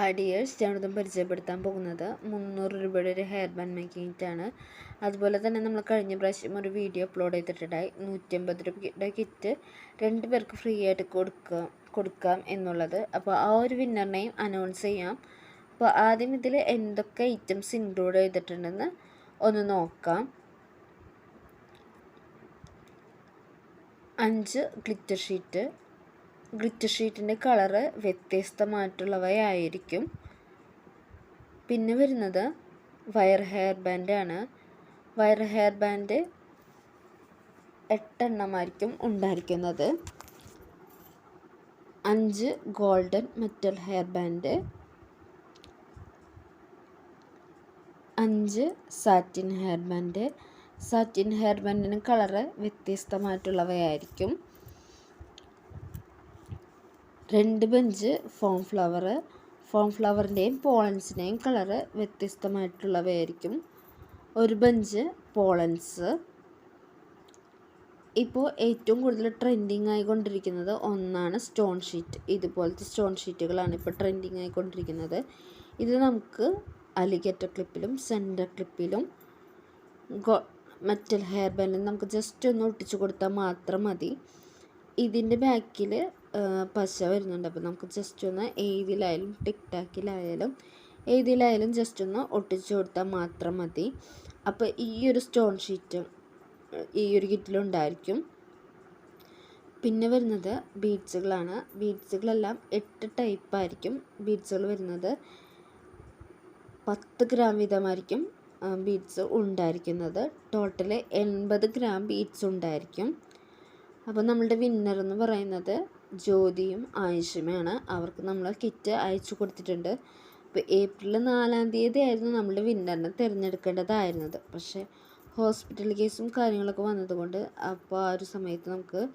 Hi dears ഞാനിവിടെ പരിചയപ്പെടുത്താൻ പോകുന്നത് മുന്നൂറ് രൂപയുടെ ഒരു ഹെയർ ബാൻഡ് മേക്കിംഗ് കിറ്റാണ് അതുപോലെ തന്നെ നമ്മൾ കഴിഞ്ഞ പ്രാവശ്യം ഒരു വീഡിയോ അപ്ലോഡ് ചെയ്തിട്ടുണ്ടായി. നൂറ്റമ്പത് രൂപയുടെ കിറ്റ് രണ്ട് പേർക്ക് ഫ്രീ ആയിട്ട് കൊടുക്കുക കൊടുക്കാം എന്നുള്ളത്. അപ്പോൾ ആ ഒരു വിന്നറിനെയും അനൗൺസ് ചെയ്യാം. അപ്പോൾ ആദ്യം ഇതിൽ എന്തൊക്കെ ഐറ്റംസ് ഇൻക്ലൂഡ് ചെയ്തിട്ടുണ്ടെന്ന് ഒന്ന് നോക്കാം. അഞ്ച് ഗ്ലിറ്റർ ഷീറ്റ് ഗ്ലിറ്റർ ഷീറ്റിന്റെ കളറ് വ്യത്യസ്തമായിട്ടുള്ളവയായിരിക്കും. പിന്നെ വരുന്നത് വയർ ഹെയർ ബാൻഡാണ്. വയർ ഹെയർ ബാൻഡ് എട്ടെണ്ണമായിരിക്കും ഉണ്ടായിരിക്കുന്നത്. അഞ്ച് ഗോൾഡൻ മെറ്റൽ ഹെയർ ബാൻഡ്. അഞ്ച് satin hair band. Satin hair ബാൻഡിന് colour വ്യത്യസ്തമായിട്ടുള്ളവയായിരിക്കും. രണ്ട് ബഞ്ച് ഫോം ഫ്ലവർ ഫോം ഫ്ലവറിന്റെയും പോളൻസിന്റെയും കളറ് വ്യത്യസ്തമായിട്ടുള്ളവയായിരിക്കും. ഒരു ബഞ്ച് പോളൻസ്. ഇപ്പോൾ ഏറ്റവും കൂടുതൽ ട്രെൻഡിങ് ആയിക്കൊണ്ടിരിക്കുന്നത് ഒന്നാണ് സ്റ്റോൺ ഷീറ്റ്. ഇതുപോലത്തെ സ്റ്റോൺ ഷീറ്റുകളാണ് ഇപ്പോൾ ട്രെൻഡിങ് ആയിക്കൊണ്ടിരിക്കുന്നത്. ഇത് നമുക്ക് അലിഗേറ്റർ ക്ലിപ്പിലും സെന്റർ ക്ലിപ്പിലും ഗോ മെറ്റൽ ഹെയർ ബാൻഡിൽ നമുക്ക് ജസ്റ്റ് ഒന്ന് ഒട്ടിച്ചു കൊടുത്താൽ മാത്രം മതി. ഇതിന്റെ ബാക്കിൽ പശ വരുന്നുണ്ട്. അപ്പോൾ നമുക്ക് ജസ്റ്റ് ഒന്ന് ഏതിലായാലും ടിക് ടാക്കിലായാലും ഏതിലായാലും ജസ്റ്റ് ഒന്ന് ഒട്ടിച്ചു കൊടുത്താൽ മാത്രം മതി. അപ്പോൾ ഈ ഒരു സ്റ്റോൺ ഷീറ്റ് ഈ ഒരു കിറ്റിലുണ്ടായിരിക്കും. പിന്നെ വരുന്നത് ബീഡ്സുകളാണ് ബീഡ്സുകളെല്ലാം എട്ട് ടൈപ്പായിരിക്കും ബീഡ്സുകൾ വരുന്നത് പത്ത് ഗ്രാം വീതമായിരിക്കും ബീഡ്സ് ഉണ്ടായിരിക്കുന്നത്. ടോട്ടൽ എൺപത് ഗ്രാം ബീഡ്സ് ഉണ്ടായിരിക്കും. അപ്പോൾ നമ്മളുടെ വിന്നർ എന്ന് പറയുന്നത് ജ്യോതിയും ആയുഷുമാണ് അവർക്ക് നമ്മൾ കിറ്റ് അയച്ചു കൊടുത്തിട്ടുണ്ട്. ഇപ്പോൾ ഏപ്രിൽ നാലാം തീയതി ആയിരുന്നു നമ്മൾ വിന്നറിനെ തിരഞ്ഞെടുക്കേണ്ടതായിരുന്നത്. പക്ഷേ ഹോസ്പിറ്റൽ കേസും കാര്യങ്ങളൊക്കെ വന്നതുകൊണ്ട് അപ്പോൾ ആ ഒരു സമയത്ത് നമുക്ക്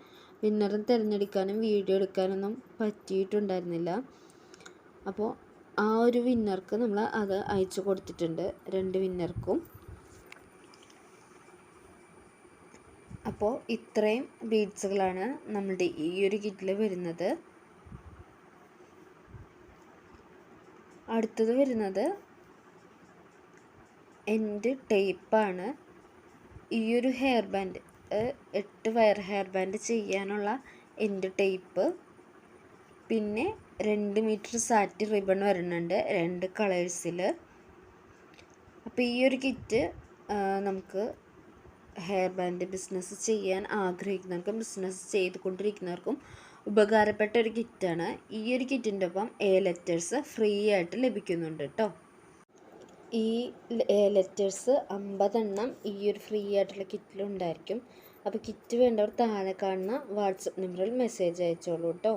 വിന്നറും തിരഞ്ഞെടുക്കാനും വീഡിയോ എടുക്കാനൊന്നും പറ്റിയിട്ടുണ്ടായിരുന്നില്ല. അപ്പോൾ ആ ഒരു വിന്നർക്ക് നമ്മൾ അത് അയച്ചു കൊടുത്തിട്ടുണ്ട്. രണ്ട് വിന്നർക്കും. അപ്പോൾ ഇത്രയും ബീഡ്സുകളാണ് നമ്മുടെ ഈ ഒരു കിറ്റിൽ വരുന്നത്. അടുത്തത് വരുന്നത് എന്റെ ടേപ്പാണ് ഈ ഒരു ഹെയർ ബാൻഡ് എട്ട് വയർ ഹെയർ ബാൻഡ് ചെയ്യാനുള്ള എന്റെ ടേപ്പ് പിന്നെ രണ്ട് മീറ്റർ സാറ്റ് റിബൺ വരുന്നുണ്ട് രണ്ട് കളേഴ്സിൽ അപ്പോൾ ഈ ഒരു കിറ്റ് നമുക്ക് ഹെയർ ബാൻഡ് ബിസിനസ് ചെയ്യാൻ ആഗ്രഹിക്കുന്നവർക്കും ബിസിനസ് ചെയ്തുകൊണ്ടിരിക്കുന്നവർക്കും ഉപകാരപ്പെട്ട ഒരു കിറ്റാണ് ഈ ഒരു കിറ്റിന്റെ ഒപ്പം എ ലെറ്റേഴ്സ് ഫ്രീ ആയിട്ട് ലഭിക്കുന്നുണ്ട് കേട്ടോ ഈ എ ലെറ്റേഴ്സ് അമ്പതെണ്ണം ഈ ഒരു ഫ്രീ ആയിട്ടുള്ള കിറ്റിലുണ്ടായിരിക്കും അപ്പോൾ കിറ്റ് വേണ്ടവർ താഴെ കാണുന്ന വാട്സപ്പ് നമ്പറിൽ മെസ്സേജ് അയച്ചോളൂ കേട്ടോ